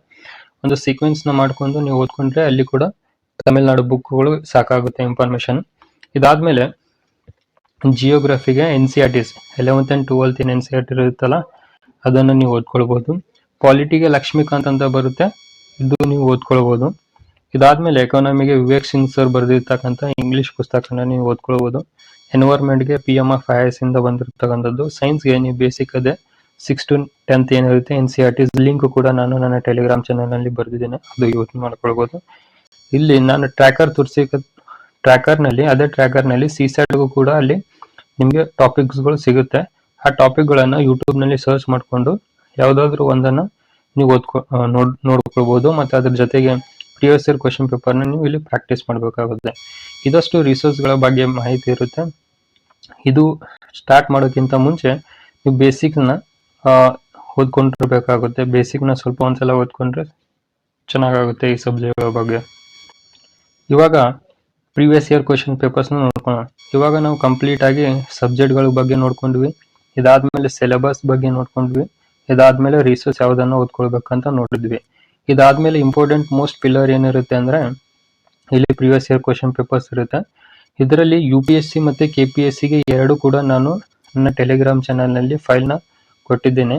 ಒಂದು ಸೀಕ್ವೆನ್ಸ್ನ ಮಾಡ್ಕೊಂಡು ನೀವು ಓದ್ಕೊಂಡ್ರೆ ಅಲ್ಲಿ ಕೂಡ ತಮಿಳ್ನಾಡು ಬುಕ್ಗಳು ಸಾಕಾಗುತ್ತೆ ಇನ್ಫಾರ್ಮೇಶನ್ ಇದಾದ್ಮೇಲೆ ಜಿಯೋಗ್ರಫಿಗೆ N C R Ts eleventh and twelfth ಏನ್ ಎನ್ ಸಿ ಆರ್ ಟಿ ಇರುತ್ತಲ್ಲ, ಅದನ್ನು ನೀವು ಓದ್ಕೊಳ್ಬಹುದು ಪಾಲಿಟಿಗೆ ಲಕ್ಷ್ಮೀಕಾಂತ್ ಅಂತ ಬರುತ್ತೆ, ಇದು ನೀವು ಓದ್ಕೊಳ್ಬಹುದು ಇದಾದ್ಮೇಲೆ ಎಕಾನಮಿಗೆ ವಿವೇಕ್ ಸಿಂಗ್ ಸರ್ ಬರೆದಿರ್ತಕ್ಕಂಥ ಇಂಗ್ಲಿಷ್ ಪುಸ್ತಕನ ನೀವು ಓದ್ಕೊಳ್ಬಹುದು ಎನ್ವೈರ್ಮೆಂಟ್ಗೆ P M F I S ಇಂದ ಬಂದಿರತಕ್ಕಂಥದ್ದು. ಸೈನ್ಸ್ಗೆ ನೀವು ಬೇಸಿಕ್ ಅದೇ. ಸಿಕ್ಸ್ ಟು ಟೆಂತ್ ಏನಿರುತ್ತೆ N C R T link ಕೂಡ ನಾನು ನನ್ನ ಟೆಲಿಗ್ರಾಮ್ ಚಾನಲ್ನಲ್ಲಿ ಬರೆದಿದ್ದೇನೆ. ಅದು ಯೂಸ್ ಮಾಡ್ಕೊಳ್ಬಹುದು ಇಲ್ಲಿ ನಾನು ಟ್ರ್ಯಾಕರ್ ತೋರಿಸಿ ಟ್ರ್ಯಾಕರ್ನಲ್ಲಿ ಅದೇ ಟ್ರ್ಯಾಕರ್ನಲ್ಲಿ ಸ್ಯಾಟ್ಗೂ ಕೂಡ ಅಲ್ಲಿ ನಿಮಗೆ ಟಾಪಿಕ್ಸ್ಗಳು ಸಿಗುತ್ತೆ. ಆ ಟಾಪಿಕ್ ಗಳನ್ನ ಯೂಟ್ಯೂಬ್ನಲ್ಲಿ ಸರ್ಚ್ ಮಾಡ್ಕೊಂಡು ಯಾವ್ದಾದ್ರು ಒಂದನ್ನ ನೀವು ಓದ್ಕೊ ನೋಡ್ ನೋಡ್ಕೊಳ್ಬಹುದು ಮತ್ತೆ ಅದ್ರ ಜೊತೆಗೆ ಪ್ರಿವಿಯಸ್ ಇಯರ್ ಕ್ವಶನ್ ಪೇಪರ್ನ ನೀವು ಇಲ್ಲಿ ಪ್ರಾಕ್ಟೀಸ್ ಮಾಡಬೇಕಾಗುತ್ತೆ. ಇದಷ್ಟು ರಿಸೋರ್ಸ್ಗಳ ಬಗ್ಗೆ ಮಾಹಿತಿ ಇರುತ್ತೆ. ಇದು ಸ್ಟಾರ್ಟ್ ಮಾಡೋಕ್ಕಿಂತ ಮುಂಚೆ ನೀವು ಬೇಸಿಕ್ನ ಆ, ಓದ್ಕೊಂಡಿರ್ಬೇಕಾಗುತ್ತೆ. ಬೇಸಿಕ್ನ ಸ್ವಲ್ಪ ಒಂದ್ಸಲ ಓದ್ಕೊಂಡ್ರೆ ಚೆನ್ನಾಗಾಗುತ್ತೆ ಈ ಸಬ್ಜೆಕ್ಟ್ ಬಗ್ಗೆ. ಇವಾಗ ಪ್ರೀವಿಯಸ್ ಇಯರ್ ಕ್ವಶನ್ ಪೇಪರ್ಸ್ ನೋಡ್ಕೊಳ್ಳೋಣ. ಇವಾಗ ನಾವು ಕಂಪ್ಲೀಟ್ ಆಗಿ ಸಬ್ಜೆಕ್ಟ್ಗಳ ಬಗ್ಗೆ ನೋಡ್ಕೊಂಡ್ವಿ. ಇದಾದ್ಮೇಲೆ ಸಿಲೆಬಸ್ ಬಗ್ಗೆ ನೋಡ್ಕೊಂಡ್ವಿ. ಇದಾದ್ಮೇಲೆ ರಿಸೋರ್ಸ್ ಯಾವ್ದನ್ನ ಓದ್ಕೊಳ್ಬೇಕಂತ ನೋಡಿದ್ವಿ. ಇದಾದ್ಮೇಲೆ ಇಂಪಾರ್ಟೆಂಟ್ ಮೋಸ್ಟ್ ಪಿಲ್ಲರ್ ಏನಿರುತ್ತೆ ಅಂದ್ರೆ ಇಲ್ಲಿ ಪ್ರೀವಿಯಸ್ ಇಯರ್ ಕ್ವಶನ್ ಪೇಪರ್ಸ್ ಇರುತ್ತೆ. ಇದರಲ್ಲಿ ಯು ಪಿ ಎಸ್ ಸಿ ಮತ್ತೆ ಕೆ ಪಿ ಎಸ್ ಸಿಗೆ ಎರಡು ಕೂಡ ನಾನು ನನ್ನ ಟೆಲಿಗ್ರಾಮ್ ಚಾನೆಲ್ನಲ್ಲಿ ಫೈಲ್ನ ಕೊಟ್ಟಿದ್ದೇನೆ.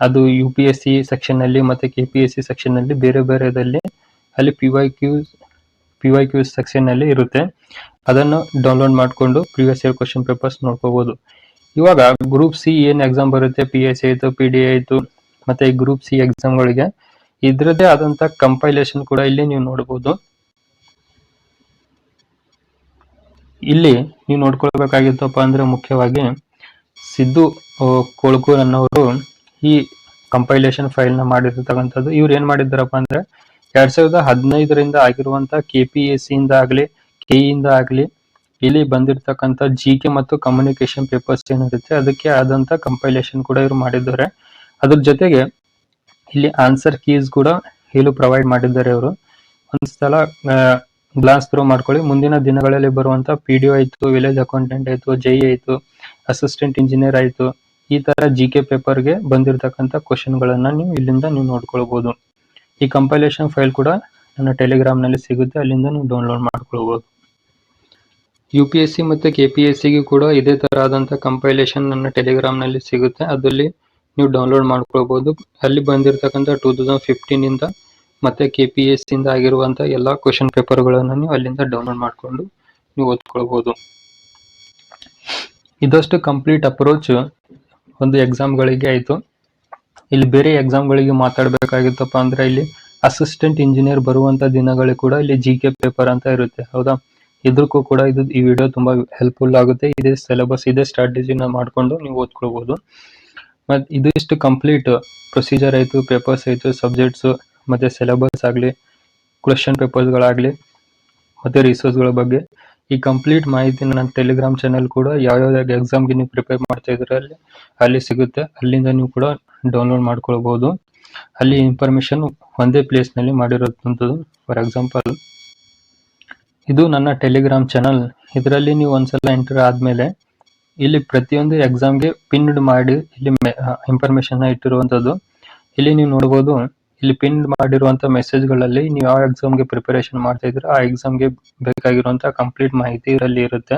ಅದು U P S C section ಮತ್ತು ಕೆ ಪಿ ಎಸ್ ಸಿ ಸೆಕ್ಷನ್ನಲ್ಲಿ ಬೇರೆ ಬೇರೆದಲ್ಲಿ ಅಲ್ಲಿ P Y Qs P Y Qs ಸೆಕ್ಷನ್ನಲ್ಲಿ ಇರುತ್ತೆ. ಅದನ್ನು ಡೌನ್ಲೋಡ್ ಮಾಡಿಕೊಂಡು ಪ್ರಿವಿಯಸ್ ಇಯರ್ ಕ್ವಶನ್ ಪೇಪರ್ಸ್ ನೋಡ್ಕೋಬೋದು. ಇವಾಗ ಗ್ರೂಪ್ ಸಿ ಏನು ಎಕ್ಸಾಮ್ ಬರುತ್ತೆ? ಪಿ ಎಸ್ ಸಿ ಆಯಿತು ಪಿ ಡಿ ಆಯಿತು, ಮತ್ತೆ ಗ್ರೂಪ್ ಸಿ ಎಕ್ಸಾಮ್ಗಳಿಗೆ ಇದ್ರದ್ದೇ ಆದಂಥ ಕಂಪೈಲೇಷನ್ ಕೂಡ ಇಲ್ಲಿ ನೀವು ನೋಡಬಹುದು ಇಲ್ಲಿ ನೀವು ನೋಡ್ಕೊಳ್ಬೇಕಾಗಿತ್ತಪ್ಪ ಅಂದ್ರೆ ಮುಖ್ಯವಾಗಿ ಸಿದ್ದು ಕೊಳ್ಕೂರ್ ಅನ್ನೋರು ಈ ಕಂಪೈಲೇಷನ್ ಫೈಲ್ನ ಮಾಡಿರ್ತಕ್ಕಂಥದ್ದು. ಇವ್ರು ಏನ್ ಮಾಡಿದ್ದಾರಪ್ಪ ಅಂದ್ರೆ ಎರಡ್ ಸಾವಿರದ ಹದಿನೈದರಿಂದ ಆಗಿರುವಂತಹ ಕೆ ಪಿ ಎಸ್ ಸಿ ಇಂದ ಆಗ್ಲಿ ಇಂದ ಆಗ್ಲಿ, ಇಲ್ಲಿ ಬಂದಿರತಕ್ಕಂತ ಜಿ ಕೆ ಮತ್ತು ಕಮ್ಯುನಿಕೇಶನ್ ಪೇಪರ್ಸ್ ಏನಿರುತ್ತೆ, ಅದಕ್ಕೆ ಆದಂತ ಕಂಪೈಲೇಷನ್ ಕೂಡ ಇವ್ರು ಮಾಡಿದ್ದಾರೆ. ಅದ್ರ ಜೊತೆಗೆ ಇಲ್ಲಿ ಆನ್ಸರ್ ಕೀಸ್ ಕೂಡ ಇಲ್ಲೂ ಪ್ರೊವೈಡ್ ಮಾಡಿದ್ದಾರೆ ಅವರು ಒಂದ್ಸಲ ಗ್ಲಾಸ್ ಥ್ರೂ ಮಾಡ್ಕೊಳ್ಳಿ. ಮುಂದಿನ ದಿನಗಳಲ್ಲಿ ಬರುವಂತ ಪಿ ಡಿ ಆಯ್ತು ವಿಲೇಜ್ ಅಕೌಂಟೆಂಟ್ ಆಯ್ತು ಜೈ ಆಯ್ತು ಅಸಿಸ್ಟೆಂಟ್ ಇಂಜಿನಿಯರ್ ಆಯ್ತು ಈ ತರ ಜಿ ಕೆ ಪೇಪರ್ಗೆ ಬಂದಿರತಕ್ಕಂತ ಕ್ವಶನ್ ಗಳನ್ನ ನೀವು ಇಲ್ಲಿಂದ ನೀವು ನೋಡ್ಕೊಳ್ಬಹುದು ಈ ಕಂಪೈಲೇಷನ್ ಫೈಲ್ ಕೂಡ ನನ್ನ ಟೆಲಿಗ್ರಾಮ್ನಲ್ಲಿ ಸಿಗುತ್ತೆ, ಅಲ್ಲಿಂದ ನೀವು ಡೌನ್ಲೋಡ್ ಮಾಡ್ಕೊಳ್ಬಹುದು ಯು ಪಿ ಎಸ್ ಸಿ ಮತ್ತೆ ಕೆ ಪಿ ಎಸ್ ಸಿಗೂ ಕೂಡ ಇದೇ ತರ ಆದಂತ ಕಂಪೈಲೇಷನ್ ನನ್ನ ಟೆಲಿಗ್ರಾಮ್ನಲ್ಲಿ ಸಿಗುತ್ತೆ, ಅದರಲ್ಲಿ ನೀವು ಡೌನ್ಲೋಡ್ ಮಾಡ್ಕೊಳ್ಬಹುದು ಅಲ್ಲಿ ಬಂದಿರತಕ್ಕಂತ ಟೂ ತೌಸಂಡ್ ಫಿಫ್ಟೀನ್ ಇಂದ ಮತ್ತೆ ಕೆ ಪಿ ಎಸ್ ಇಂದ ಆಗಿರುವಂತಹ ಎಲ್ಲ ಕ್ವಶನ್ ಪೇಪರ್ ಗಳನ್ನ ನೀವು ಅಲ್ಲಿಂದ ಡೌನ್ಲೋಡ್ ಮಾಡ್ಕೊಂಡು ನೀವು ಓದ್ಕೊಳ್ಬಹುದು ಇದಷ್ಟು ಕಂಪ್ಲೀಟ್ ಅಪ್ರೋಚ್ ಒಂದು ಎಕ್ಸಾಮ್ ಗಳಿಗೆ ಆಯ್ತು. ಇಲ್ಲಿ ಬೇರೆ ಎಕ್ಸಾಮ್ ಗಳಿಗೆ ಮಾತಾಡ್ಬೇಕಾಗಿತ್ತಪ್ಪ ಅಂದ್ರೆ ಇಲ್ಲಿ ಅಸಿಸ್ಟೆಂಟ್ ಇಂಜಿನಿಯರ್ ಬರುವಂತ ದಿನಗಳಿಗೆ ಕೂಡ ಇಲ್ಲಿ ಜಿ ಕೆ ಪೇಪರ್ ಅಂತ ಇರುತ್ತೆ. ಹೌದಾ? ಇದಕ್ಕೂ ಕೂಡ ಇದು ಈ ವಿಡಿಯೋ ತುಂಬಾ ಹೆಲ್ಪ್ಫುಲ್ ಆಗುತ್ತೆ. ಇದೇ ಸಿಲೆಬಸ್ ಇದೇ ಸ್ಟ್ರಾಟಜಿನ ಮಾಡ್ಕೊಂಡು ನೀವು ಓದ್ಕೊಳ್ಬಹುದು ಮತ್ ಇದು ಇಷ್ಟು ಕಂಪ್ಲೀಟ್ ಪ್ರೊಸೀಜರ್ ಆಯಿತು ಪೇಪರ್ಸ್ ಆಯಿತು ಸಬ್ಜೆಕ್ಟ್ಸ್ ಮತ್ತೆ ಸಿಲೆಬಸ್ ಆಗ್ಲಿ ಕ್ವಶನ್ ಮತ್ತೆ ರಿಸೋರ್ಸ್ಗಳ ಬಗ್ಗೆ. ಈ ಕಂಪ್ಲೀಟ್ ಮಾಹಿತಿ ನನ್ನ ಟೆಲಿಗ್ರಾಮ್ ಚಾನೆಲ್ ಕೂಡ ಯಯೋದೆಗ್ ಎಕ್ಸಾಮ್ಗೆ ನೀವು ಪ್ರಿಪೇರ್ ಮಾಡ್ತಾ ಇದ್ರೆ ಅಲ್ಲಿ ಅಲ್ಲಿ ಸಿಗುತ್ತೆ. ಅಲ್ಲಿಂದ ನೀವು ಕೂಡ ಡೌನ್ಲೋಡ್ ಮಾಡ್ಕೊಳ್ಬಹುದು ಅಲ್ಲಿ ಇನ್ಫಾರ್ಮೇಶನ್ ಒಂದೇ ಪ್ಲೇಸ್ನಲ್ಲಿ ಮಾಡಿರೋಂಥದ್ದು ಫಾರ್ ಎಕ್ಸಾಂಪಲ್ ಇದು ನನ್ನ ಟೆಲಿಗ್ರಾಮ್ ಚಾನಲ್ ಇದರಲ್ಲಿ ನೀವು ಒಂದ್ಸಲ ಎಂಟರ್ ಆದ್ಮೇಲೆ ಇಲ್ಲಿ ಪ್ರತಿಯೊಂದು ಎಕ್ಸಾಮ್ಗೆ ಪಿನ್ಡ್ ಮಾಡಿ, ಇಲ್ಲಿ ಇನ್ಫಾರ್ಮೇಶನ್ ಇಟ್ಟಿರುವಂತದ್ದು ಇಲ್ಲಿ ನೀವು ನೋಡಬಹುದು ಇಲ್ಲಿ ಪಿನ್ ಮಾಡಿರುವಂತಹ ಮೆಸೇಜ್ಗಳಲ್ಲಿ ನೀವು ಯಾವ ಎಕ್ಸಾಮ್ಗೆ ಪ್ರಿಪರೇಷನ್ ಮಾಡ್ತಾ ಇದ್ರೆ ಆ ಎಕ್ಸಾಮ್ಗೆ ಬೇಕಾಗಿರುವಂತಹ ಕಂಪ್ಲೀಟ್ ಮಾಹಿತಿ ಇದರಲ್ಲಿ ಇರುತ್ತೆ.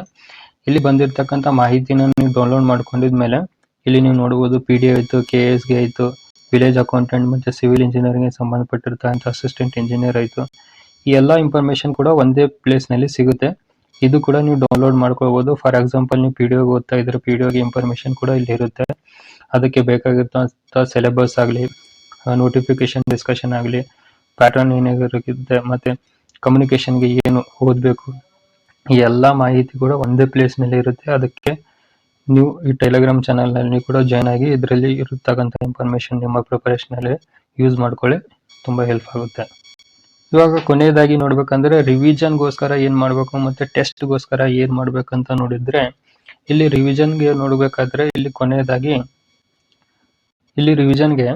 ಇಲ್ಲಿ ಬಂದಿರತಕ್ಕಂತ ಮಾಹಿತಿನ ನೀವು ಡೌನ್ಲೋಡ್ ಮಾಡ್ಕೊಂಡಿದ್ಮೇಲೆ ಇಲ್ಲಿ ನೀವು ನೋಡಬಹುದು ಪಿ ಡಿ ಆಯ್ತು ಕೆ ಎಸ್ಗೆ ಆಯ್ತು ವಿಲೇಜ್ ಅಕೌಂಟೆಂಟ್ ಮತ್ತೆ ಸಿವಿಲ್ ಇಂಜಿನಿಯರಿಂಗ್ಗೆ ಸಂಬಂಧಪಟ್ಟಿರ್ತಕ್ಕಂಥ ಅಸಿಸ್ಟೆಂಟ್ ಇಂಜಿನಿಯರ್ ಆಯ್ತು. ಈ ಎಲ್ಲಾ ಇನ್ಫಾರ್ಮೇಶನ್ ಕೂಡ ಒಂದೇ ಪ್ಲೇಸ್ನಲ್ಲಿ ಸಿಗುತ್ತೆ. ಇದು ಕೂಡ ನೀವು ಡೌನ್ಲೋಡ್ ಮಾಡ್ಕೋಬಹುದು ಫಾರ್ ಎಕ್ಸಾಂಪಲ್ ನೀವು ಪಿ ಡಿ ಓದ್ತಾ ಇದ್ರೆ ಪಿ ಡಿ ಇನ್ಫಾರ್ಮೇಶನ್ ಕೂಡ ಇಲ್ಲಿ ಇರುತ್ತೆ. ಅದಕ್ಕೆ ಬೇಕಾಗಿರ್ತಕ್ಕಂಥ ಸಿಲೆಬಸ್ ಆಗಲಿ ನೋಟಿಫಿಕೇಶನ್ ಡಿಸ್ಕಷನ್ ಆಗಲಿ ಪ್ಯಾಟರ್ನ್ ಏನಾಗಿರುತ್ತೆ ಮತ್ತೆ ಕಮ್ಯುನಿಕೇಷನ್ಗೆ ಏನು ಓದಬೇಕು ಎಲ್ಲ ಮಾಹಿತಿ ಕೂಡ ಒಂದೇ ಪ್ಲೇಸ್ನಲ್ಲಿ ಇರುತ್ತೆ. ಅದಕ್ಕೆ ನೀವು ಈ ಟೆಲಿಗ್ರಾಮ್ ಚಾನಲ್ನಲ್ಲಿ ಕೂಡ ಜಾಯ್ನ್ ಆಗಿ ಇದರಲ್ಲಿ ಇರತಕ್ಕಂಥ ಇನ್ಫಾರ್ಮೇಷನ್ ನಿಮ್ಮ ಪ್ರಿಪರೇಷನಲ್ಲಿ ಯೂಸ್ ಮಾಡ್ಕೊಳ್ಳಿ, ತುಂಬಾ ಹೆಲ್ಪ್ ಆಗುತ್ತೆ. ಇವಾಗ ಕೊನೆಯದಾಗಿ ನೋಡ್ಬೇಕಂದ್ರೆ ರಿವಿಷನ್ ಗೋಸ್ಕರ ಏನ್ ಮಾಡ್ಬೇಕು ಮತ್ತೆ ಟೆಸ್ಟ್ ಗೋಸ್ಕರ ಏನ್ ಮಾಡ್ಬೇಕಂತ ನೋಡಿದ್ರೆ, ಇಲ್ಲಿ ರಿವಿಷನ್ಗೆ ನೋಡ್ಬೇಕಾದ್ರೆ ಇಲ್ಲಿ ಕೊನೆಯದಾಗಿ, ಇಲ್ಲಿ ರಿವಿಷನ್ಗೆ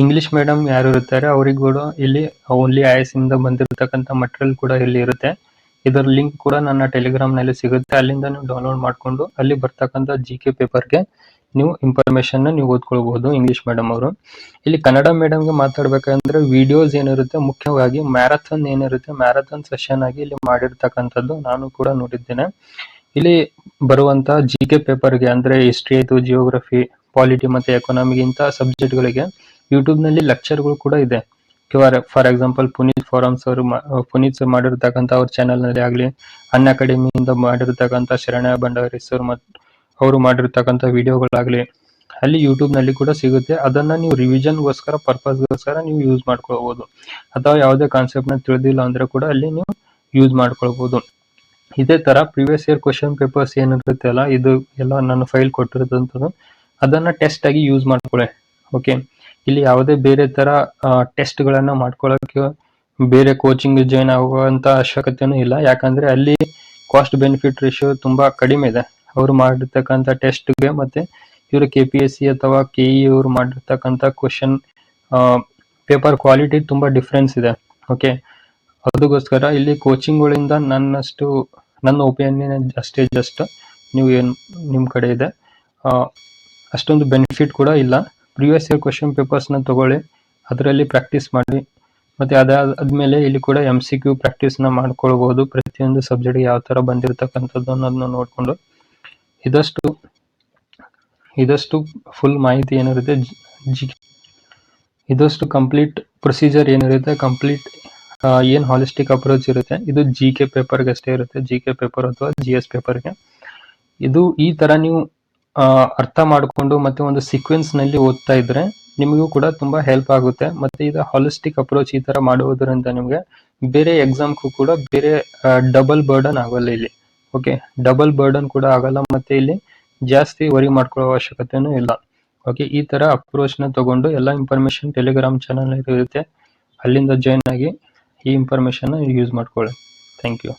ಇಂಗ್ಲಿಷ್ ಮೀಡಿಯಂ ಯಾರು ಇರುತ್ತಾರೆ, ಅವ್ರಿಗೆ ಕೂಡ ಇಲ್ಲಿ ಓನ್ಲಿ ಐಎಸ್ ಇಂದ ಬಂದಿರತಕ್ಕಂತ ಮಟೀರಿಯಲ್ ಕೂಡ ಇಲ್ಲಿ ಇರುತ್ತೆ. ಇದರ ಲಿಂಕ್ ಕೂಡ ನನ್ನ ಟೆಲಿಗ್ರಾಮ್ನಲ್ಲಿ ಸಿಗುತ್ತೆ. ಅಲ್ಲಿಂದ ನೀವು ಡೌನ್ಲೋಡ್ ಮಾಡ್ಕೊಂಡು ಅಲ್ಲಿ ಬರ್ತಕ್ಕಂತ ಜಿ ಗೆ ಪೇಪರ್ಗೆ ನೀವು ಇನ್ಫಾರ್ಮೇಶನ್ ನೀವು ಓದ್ಕೊಳ್ಬಹುದು ಇಂಗ್ಲಿಷ್ ಮೀಡಿಯಂ ಅವರು. ಇಲ್ಲಿ ಕನ್ನಡ ಮೀಡಿಯಂಗೆ ಮಾತಾಡ್ಬೇಕಂದ್ರೆ ವಿಡಿಯೋಸ್ ಏನಿರುತ್ತೆ, ಮುಖ್ಯವಾಗಿ ಮ್ಯಾರಥಾನ್ ಏನಿರುತ್ತೆ ಮ್ಯಾರಥಾನ್ ಸೆಷನ್ ಆಗಿ ಇಲ್ಲಿ ಮಾಡಿರ್ತಕ್ಕಂಥದ್ದು ನಾನು ಕೂಡ ನೋಡಿದ್ದೇನೆ. ಇಲ್ಲಿ ಬರುವಂತ ಜಿ ಕೆ ಪೇಪರ್ಗೆ ಅಂದ್ರೆ ಹಿಸ್ಟ್ರಿ ಆಯ್ತು ಜಿಯೋಗ್ರಫಿ ಪಾಲಿಟಿ ಮತ್ತೆ ಗಳಿಗೆ ಯೂಟ್ಯೂಬ್ನಲ್ಲಿ ಲೆಕ್ಚರ್ಗಳು ಕೂಡ ಇದೆ. ಫಾರ್ ಎಕ್ಸಾಂಪಲ್ ಪುನೀತ್ ಫಾರಮ್ಸ್ ಅವರು ಪುನೀತ್ ಸರ್ ಮಾಡಿರ್ತಕ್ಕಂಥ ಅವ್ರ ಚಾನೆಲ್ನಲ್ಲಿ ಆಗ್ಲಿ ಅನ್ ಅಕಾಡೆಮಿಯಿಂದ ಮಾಡಿರ್ತಕ್ಕಂಥ ಶರಣ್ಯ ಭಂಡಾರಿ ಸರ್ ಮತ್ತು ಅವರು ಮಾಡಿರ್ತಕ್ಕಂಥ ವಿಡಿಯೋಗಳಾಗ್ಲಿ ಅಲ್ಲಿ ಯೂಟ್ಯೂಬ್ನಲ್ಲಿ ಕೂಡ ಸಿಗುತ್ತೆ. ಅದನ್ನ ನೀವು ರಿವಿಷನ್ ಗೋಸ್ಕರ ಪರ್ಪಸ್ ಗೋಸ್ಕರ ನೀವು ಯೂಸ್ ಮಾಡ್ಕೊಳ್ಬಹುದು ಅಥವಾ ಯಾವುದೇ ನ ತಿಳಿದಿಲ್ಲ ಅಂದ್ರೆ ಕೂಡ ಅಲ್ಲಿ ನೀವು ಯೂಸ್ ಮಾಡ್ಕೊಳ್ಬಹುದು ಇದೇ ತರ ಪ್ರಿವಿಯಸ್ ಇಯರ್ ಕ್ವಶನ್ ಪೇಪರ್ಸ್ ಏನಿರುತ್ತೆ ಅಲ್ಲ ಇದು ಎಲ್ಲ ನಾನು ಫೈಲ್ ಕೊಟ್ಟಿರೋದಂಥದ್ದು ಅದನ್ನ ಟೆಸ್ಟ್ ಆಗಿ ಯೂಸ್ ಮಾಡ್ಕೊಳ್ಳಿ ಓಕೆ ಇಲ್ಲಿ ಯಾವುದೇ ಬೇರೆ ತರ ಟೆಸ್ಟ್ ಗಳನ್ನ ಮಾಡ್ಕೊಳ್ಳೋಕೆ ಬೇರೆ ಕೋಚಿಂಗ್ ಜಾಯ್ನ್ ಆಗುವಂತ ಅವಶ್ಯಕತೆನೂ ಇಲ್ಲ. ಯಾಕಂದ್ರೆ ಅಲ್ಲಿ ಕಾಸ್ಟ್ ಬೆನಿಫಿಟ್ ರೇಷಿಯೋ ತುಂಬಾ ಕಡಿಮೆ ಇದೆ. ಅವರು ಮಾಡಿರ್ತಕ್ಕಂಥ ಟೆಸ್ಟ್ಗೆ ಮತ್ತೆ ಇವರು ಕೆ ಪಿ ಎಸ್ ಸಿ ಅಥವಾ ಕೆ ಇ ಅವರು ಮಾಡಿರ್ತಕ್ಕಂಥ ಕ್ವಶನ್ ಪೇಪರ್ ಕ್ವಾಲಿಟಿ ತುಂಬಾ ಡಿಫ್ರೆನ್ಸ್ ಇದೆ. ಓಕೆ ಅದಕ್ಕೋಸ್ಕರ ಇಲ್ಲಿ ಕೋಚಿಂಗ್ಗಳಿಂದ ನನ್ನಷ್ಟು, ನನ್ನ ಒಪಿನಿಯನ್ ಅಷ್ಟೇ ಜಸ್ಟ್ ನೀವು ಏನು, ನಿಮ್ ಕಡೆ ಇದೆ. ಅಷ್ಟೊಂದು ಬೆನಿಫಿಟ್ ಕೂಡ ಇಲ್ಲ. ಪ್ರಿವಿಯಸ್ ಇಯರ್ ಕ್ವಶನ್ ಪೇಪರ್ಸ್ನ ತಗೊಳ್ಳಿ. ಅದರಲ್ಲಿ ಪ್ರಾಕ್ಟೀಸ್ ಮಾಡಿ. ಮತ್ತೆ ಅದಾದಮೇಲೆ ಇಲ್ಲಿ ಕೂಡ ಎಂ ಸಿ ಕ್ಯೂ ಪ್ರಾಕ್ಟೀಸ್ನ ಮಾಡ್ಕೊಳ್ಬೋದು. ಪ್ರತಿಯೊಂದು ಸಬ್ಜೆಕ್ಟ್ಗೆ ಯಾವ ತರ ಬಂದಿರತಕ್ಕಂಥದ್ದು ಅನ್ನೋದನ್ನ ನೋಡಿಕೊಂಡು. ಇದಷ್ಟು ಇದಷ್ಟು ಫುಲ್ ಮಾಹಿತಿ ಏನಿರುತ್ತೆ, ಜಿ ಇದಷ್ಟು ಕಂಪ್ಲೀಟ್ ಪ್ರೊಸೀಜರ್ ಏನಿರುತ್ತೆ ಕಂಪ್ಲೀಟ್ ಏನು ಹಾಲಿಸ್ಟಿಕ್ ಅಪ್ರೋಚ್ ಇರುತ್ತೆ, ಇದು ಜಿ ಕೆ ಪೇಪರ್ಗೆ ಅಷ್ಟೇ ಇರುತ್ತೆ ಜಿ ಕೆ ಪೇಪರ್ ಅಥವಾ ಜಿ ಎಸ್ ಪೇಪರ್ಗೆ ಇದು ಈ ತರ ನೀವು ಅರ್ಥ ಮಾಡಿಕೊಂಡು ಮತ್ತೆ ಒಂದು ಸೀಕ್ವೆನ್ಸ್ನಲ್ಲಿ ಓದ್ತಾ ಇದ್ರೆ ನಿಮಗೂ ಕೂಡ ತುಂಬಾ ಹೆಲ್ಪ್ ಆಗುತ್ತೆ. ಮತ್ತೆ ಇದು ಹಾಲಿಸ್ಟಿಕ್ ಅಪ್ರೋಚ್ ಈ ತರ ಮಾಡುವುದರಿಂದ ನಿಮಗೆ ಬೇರೆ ಎಕ್ಸಾಮ್ಗೂ ಕೂಡ ಬೇರೆ ಡಬಲ್ ಬರ್ಡನ್ ಆಗಲ್ಲ ಇಲ್ಲಿ. ಓಕೆ ಡಬಲ್ ಬರ್ಡನ್ ಕೂಡ ಆಗಲ್ಲ ಮತ್ತೆ ಇಲ್ಲಿ ಜಾಸ್ತಿ ವರಿ ಮಾಡ್ಕೊಳ್ಳೋ ಅವಶ್ಯಕತೆನೂ ಇಲ್ಲ. ಓಕೆ ಈ ತರ ಅಪ್ರೋಚ್ನ ತಗೊಂಡು ಎಲ್ಲ ಇನ್ಫಾರ್ಮೇಶನ್ ಟೆಲಿಗ್ರಾಮ್ ಚಾನಲ್ ಇರುತ್ತೆ. ಅಲ್ಲಿಂದ ಜಾಯ್ನ್ ಆಗಿ ಈ ಇನ್ಫಾರ್ಮೇಶನ್ ಯೂಸ್ ಮಾಡ್ಕೊಳ್ಳಿ. Thank you